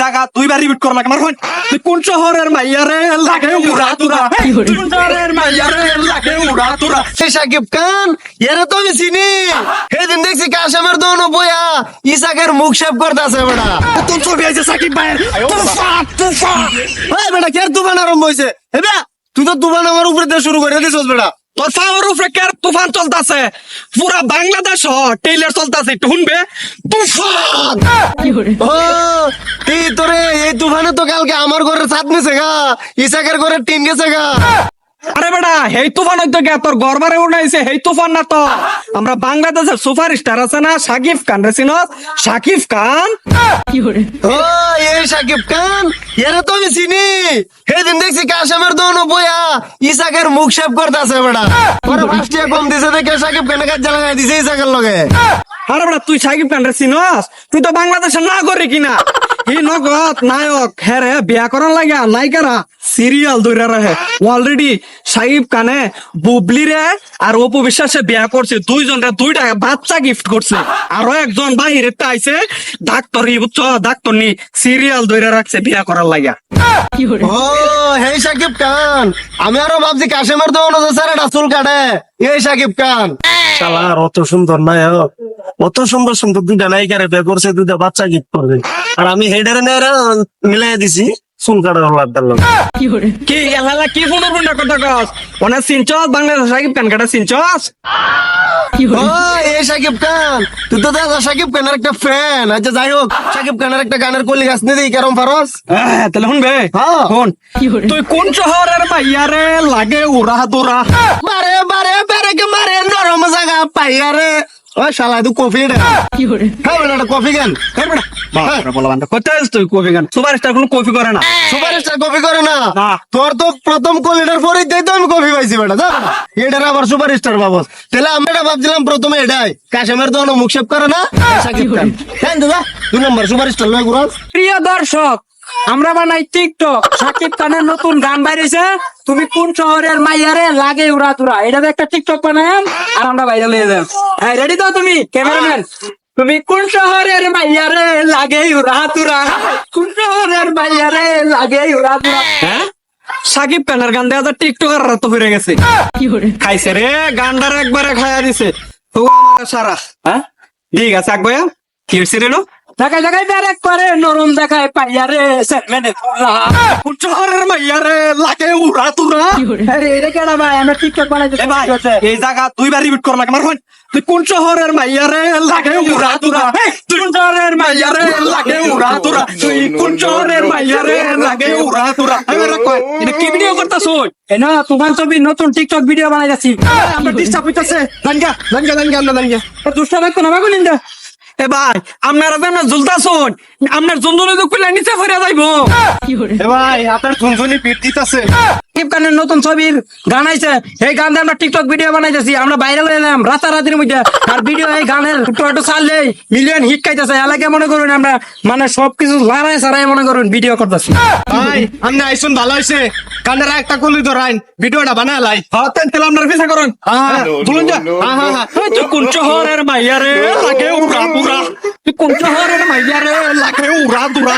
জায়গা দুইবার রিপিট করা তুই কোন শহরের মাইয়া রে লাগে উড়া তুরা? কোন শহরের মাইয়া রে লাগে উড়া তুরা? সে সাকিব খান এরা তো আমি চিনি। সেদিন দেখছি কাশামের দোন বইয়া ইসাকের মুখ সেভ করতেছে বেটা। তোর ছবি আছে সাকিব ভাইয়ের। তুফা তুফা এই বেটা কে তুফান আরম্ভ হয়েছে হেবা তুই তো তুফান আমার উপরে দিয়ে শুরু করে দিছিস বেটা। তোর ফাওয়ার উপরে কার তুফান চলতেছে? পুরা বাংলাদেশ টেইলার চলতেছে একটু শুনবে? তুফান! ও এই তোরে এই তুফানে তো কালকে আমার ঘরের ছাদ নিছে গা। ইসাকের ঘরের টিন গেছে গা। আরে বেটা হেই তুফান হইতো কে? তোর গড়বারে উঠাইছে হেই তুফান না তো। আমরা বাংলাদেশের সুপার স্টার আছে না? সাকিব খান রে চিনস সাকিব খান? ও এই সাকিব খান এরা তো আমি চিনি। সেদিন দেখছি কাশামের দোন বইয়া ইসাকের মুখ সেভ করতেছে বেটা। পরে ফার্স্ট কম দিছে দেখে সাকিব খানের কাছে লাগাই দিছে ইসাকের লগে। আরে বেটা তুই সাকিব খান রে চিনস? তুই তো বাংলাদেশের না করে কিনা? ই নগদ নায়ক। হ্যাঁ রে বিয়া করার লাগে নায়িকারা সিরিয়াল ধরে রাখে। অলরেডি সাকিব খানে বুবলি রে আর অপু বিশ্বাসে বিয়া করছে। দুইজন রে দুইটা বাচ্চা গিফট করছে। আরও একজন বাহিরে আইছে। ডাক্তার ই বুঝছ ডাক্তার নি সিরিয়াল ধরে রাখছে বিয়া করার লাগা। ও হে সাকিব খান। আমি আরও ভাবছি কাশেমের দোকান স্যার এটা চুল কাটে। এই সাকিব খান। শালার অত সুন্দর নায়ক। অত সুন্দর সুন্দর দুইটা নায়িকারে বে করছে দুইটা বাচ্চা গিফট করবে। আর আমি হেডারে নেড়া মিলাই দিছি চুল কাটার লাভ দিলাম কি এলালা কি ফোন ফোন কথা কস? ওনা সিনচস বাংলাদেশ সাকিব খান কাটা সিনচস? ও এই সাকিব খান। তুই তো দাদা সাকিব খানের একটা ফ্যান আচ্ছা যাই হোক সাকিব খানের একটা গানের কলি গাছ কেরম ফারস? হ্যাঁ তাহলে শুনবে? হ্যাঁ। শুন। তুই কোন শহরের মাইয়া রে? লাগে উড়া দুরা। বারে বারে বারে কে মারে নরম জায়গা পাইয়া শালা তুই কফি রে হ্যাঁ বেটা কফি গান আছিস তুই কফি গান সুপার স্টার কোনো কফি করে না। সুপারস্টার কপি করে না? না। তোর তো প্রথম কলিটার পরেই তাই তো আমি কপি পাইছি বেটা যা। বেটা। এটার আবার সুপারস্টার বাবস তাহলে আমি এটা ভাবছিলাম প্রথমে এটাই। কাশেমের তো মুখ সেপ করে না। সাকিব খান হ্যাঁ দাদা দুই নম্বর সুপারস্টার লয় গুরাজ প্রিয় দর্শক আমরা বানাই টিকটক। সাকিব খানের নতুন গান বাইরেছে। তুমি কোন শহরের মাইয়ারে লাগে উড়া তুরা? এটা একটা টিকটক বানায়াম আর আমরা বাইরে লিয়ে যাম হ্যাঁ রেডি তো তুমি? ক্যামেরাম্যান তুমি কোন শহরের মাইয়ারে লাগে উড়া তুরা? কোন শহরের মাইয়ারে লাগে উড়া তুরা? হ্যাঁ? সাকিব খানের গান দেওয়া তো টিকটকার তো ফিরে গেছে। খাইছে রে গানটার একবারে খাইয়া দিছে। সারা। হ্যাঁ? ঠিক আছে আকবয়া কি হয়েছে রে নো? দেখায় দেখায় ব্যারেক করে নরম দেখায় পাইয়ারে সেটমেনে কোন শহরের মাইয়া রে লাগে উড়া তুরা। আরে এটা কেডা ভাই? আমরা টিকটক বানাইতে ভাই এই জায়গা দুইবার রিপিট করা আমার হন তুই কোন শহরের মাইয়া রে লাগে উড়া তুরা। তুই কোন শহরের মাইয়া রে লাগে উড়া তুরা। তুই কোন শহরের মাইয়া রে লাগে উড়া তুরা। এবারে কয় এটা কি ভিডিও করতাছ এ না তোমার ছবি নতুন টিকটক ভিডিও বানাইতেছি। আমরা ডিস্টার্ব হইতাছে। জানগা জানগা জানগা আমরা জানগা দুষ্টা থাকতো না বাগুন ইন্দা এ ভাই আপনারা যেন ঝুলতাছুন আপনার জন্দনে তো নিচে যাইব। এ ভাই, আপনার ঝুনঝুনি পিট দিতেছে। সাকিব খানের নতুন ছবির গান আইছে এই গান দিয়ে আমরা টিকটক ভিডিও বানাইতেছি আমরা বাইরে এলাম রাতারাতির মধ্যে আর ভিডিও এই গানের একটু একটু ছাড়লে মিলিয়ন হিট খাইতেছে এলাকায় মনে করুন আমরা মানে সবকিছু লারাই সারাই মনে করুন ভিডিও করতেছি ভাই আপনি আইসুন ভালো হয়েছে কানের একটা কলি ধরাইন ভিডিওটা বানায় লাই হ্যাঁ তেন তেল আপনার পিছা করুন বলুন যা হ্যাঁ হ্যাঁ হ্যাঁ তুই কোন শহরের মাইয়া রে লাগে উড়া তুই কোন শহরের মাইয়া রে লাগে উড়া তুরা